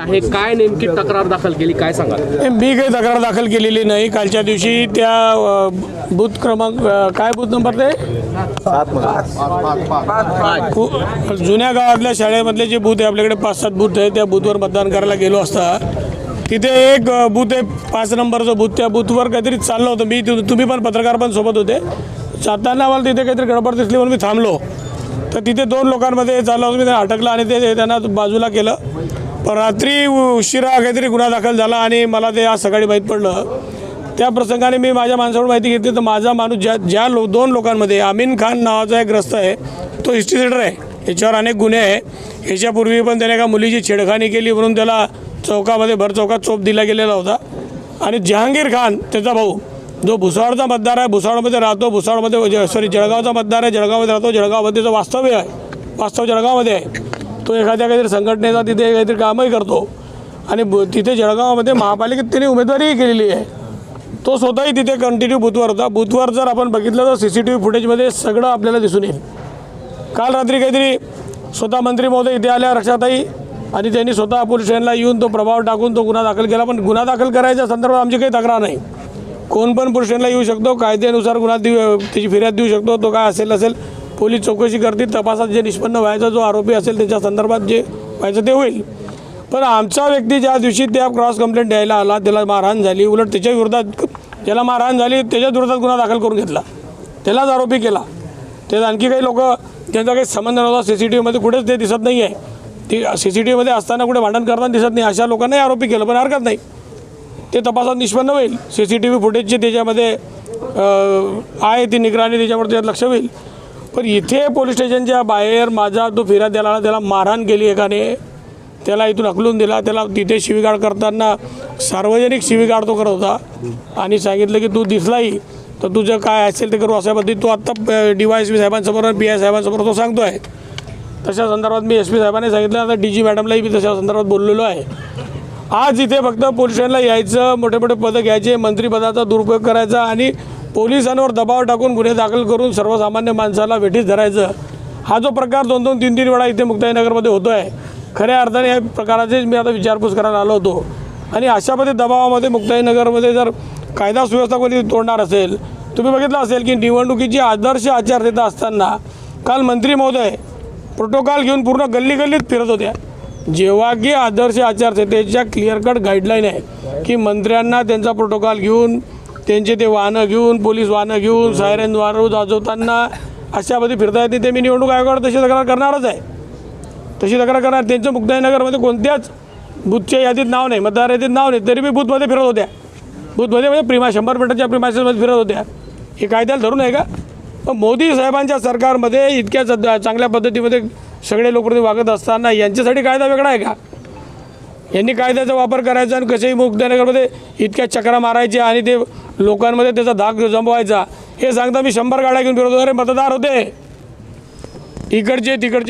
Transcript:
आहे. काय नेमकी तक्रार दाखल केली? काय सांगा हे मी काही तक्रार दाखल केलेली नाही. कालच्या दिवशी त्या अ, बूथ क्रमांक अ, काय बूथ नंबर ते? कु- जुन्या गावातल्या शाळेमधले जे बूथ आहे आपल्याकडे पाच सात बूथ आहे त्या बूथवर मतदान करायला गेलो असता तिथे एक अ, बूथ आहे पाच नंबरचं बूथ. त्या बूथवर काहीतरी चाललं होतं. मी तु- तुम्ही पण पत्रकार पण सोबत होते. जाताना मला तिथे काहीतरी गडबड दिसली म्हणून मी थांबलो. तर तिथे दोन लोकांमध्ये चाललं होतं. मी त्यांना अटकलं आणि ते त्यांना बाजूला केलं. पण रात्री उशिरा काहीतरी गुन्हा दाखल झाला आणि मला ते आज सकाळी माहीत पडलं. त्या प्रसंगाने मी माझ्या माणसाकडून माहिती घेतली तर माझा माणूस ज्या ज्या लो दोन लोकांमध्ये अमीन खान नावाचा एक ग्रस्त आहे तो हिस्ट्री सेटर आहे. याच्यावर अनेक गुन्हे आहे. याच्यापूर्वी पण त्याने एका मुलीची छेडखानी केली म्हणून त्याला चौकामध्ये भर चौकात चोप दिला गेलेला होता. आणि जहांगीर खान त्याचा भाऊ जो भुसावळचा मतदार आहे भुसावळमध्ये राहतो भुसावळमध्ये सॉरी जळगावचा मतदार आहे जळगावमध्ये राहतो जळगावमध्ये जो वास्तव्य आहे. वास्तव जळगावमध्ये आहे. तो एखाद्या काहीतरी संघटनेचा तिथे काहीतरी कामही करतो. आणि ब- तिथे जळगावामध्ये महापालिकेत त्याने उमेदवारीही केलेली आहे. तो स्वतःही तिथे कंटिन्यू बूथवर होता. बूथवर जर आपण बघितलं तर सी सी टी व्ही फुटेजमध्ये सगळं आपल्याला दिसून येईल. काल रात्री काहीतरी स्वतः मंत्री महोदय इथे आल्या रक्षाताई आणि त्यांनी स्वतः पोलीस स्टेशनला येऊन तो प्रभाव टाकून तो गुन्हा दाखल केला. पण गुन्हा दाखल करायच्या संदर्भात आमची काही तक्रार नाही. कोण पण पोलीस स्टेशनला येऊ शकतो कायद्यानुसार गुन्हा देऊ त्याची फिर्याद देऊ शकतो तो काय असेल असेल पोलीस चौकशी करतील तपासात जे निष्पन्न व्हायचा जो आरोपी असेल त्याच्या संदर्भात जे व्हायचं ते होईल. पण आमचा व्यक्ती ज्या दिवशी त्या क्रॉस कंप्लेंट द्यायला आला त्याला मारहाण झाली उलट त्याच्या विरोधात ज्याला मारहाण झाली त्याच्या विरोधात गुन्हा दाखल करून घेतला. त्यालाच आरोपी केला. त्यात आणखी काही लोक त्यांचा काही संबंध नव्हता सी सी टी व्हीमध्ये कुठेच ते दिसत नाही आहे ती सी सी टी व्हीमध्ये असताना कुठे भांडण करताना दिसत नाही अशा लोकांनाही आरोपी केलं पण हरकत नाही. ते तपासात निष्पन्न होईल. सी सी टी व्ही फुटेजची त्याच्यामध्ये आहे ती निगराणी त्याच्यावर त्यात लक्ष होईल. पण इथे पोलीस स्टेशनच्या बाहेर माझा तो फिरा दिला त्याला मारहाण केली एकाने. त्याला इथून हकलून दिला. त्याला तिथे शिवीगाळ करताना सार्वजनिक शिवीगाळ तो करत होता. आणि सांगितलं की तू दिसलाही तर तुझं काय असेल ते करू अशा पद्धती तो आत्ता डी वाय एस पी साहेबांसमोर पी आय साहेबांसमोर तो सांगतो आहे तशा संदर्भात मी एस पी साहेबांनी सांगितलं आता डी जी मॅडमलाही मी तशा संदर्भात बोललेलो आहे. आज इथे फक्त पोलीस स्टेशनला यायचं मोठे मोठे पदं घ्यायचे मंत्रिपदाचा दुरुपयोग करायचा आणि पोलिसांवर दबाव टाकून गुन्हे दाखल करून सर्वसामान्य माणसाला वेठीस धरायचं. हा जो प्रकार दोन दोन तीन तीन वेळा इथे मुक्ताईनगरमध्ये होतो आहे खऱ्या अर्थाने या प्रकाराचीच मी आता विचारपूस करायला आलो होतो. आणि अशामध्ये दबावामध्ये मुक्ताईनगरमध्ये जर कायदा सुव्यवस्था कोणी तोडणार असेल तुम्ही बघितलं असेल की निवडणुकीची आदर्श आचारसंहिता असताना काल मंत्री महोदय प्रोटोकॉल घेऊन पूर्ण गल्ली गल्लीत फिरत होत्या. जेव्हा की आदर्श आचारसंहितेच्या क्लिअर कट गाईडलाईन आहे की मंत्र्यांना त्यांचा प्रोटोकॉल घेऊन त्यांचे ते वाहनं घेऊन पोलीस वाहनं घेऊन सायरन वारू वाजवताना अशामध्ये फिरता येते ते मी निवडणूक आयोगाकडे तशी तक्रार करणारच आहे. तशी तक्रार करणार. त्यांचं मुक्ताईनगरमध्ये कोणत्याच बूथच्या यादीत नाव नाही मतदार यादीत नाव नाही. तरी मी बूथमध्ये फिरत होत्या. बूथमध्ये म्हणजे प्रिमा शंभर मीटरच्या प्रिमासेसमध्ये फिरत होत्या. हे कायद्याला धरून आहे का? पण मोदी साहेबांच्या सरकारमध्ये इतक्या चांगल्या पद्धतीमध्ये सगळे लोक वागत असताना यांच्यासाठी कायदा वेगळा आहे का? यांनी कायद्याचा वापर करायचा आणि कसेही मुक्तानगरमध्ये इतक्या चक्रा मारायच्या आणि ते लोकांमध्ये त्याचा धाक जमवायचा. हे सांगता मी शंभर गाड्या घेऊन फिरवतो. अरे मतदार होते. इकडचे तिकडचे.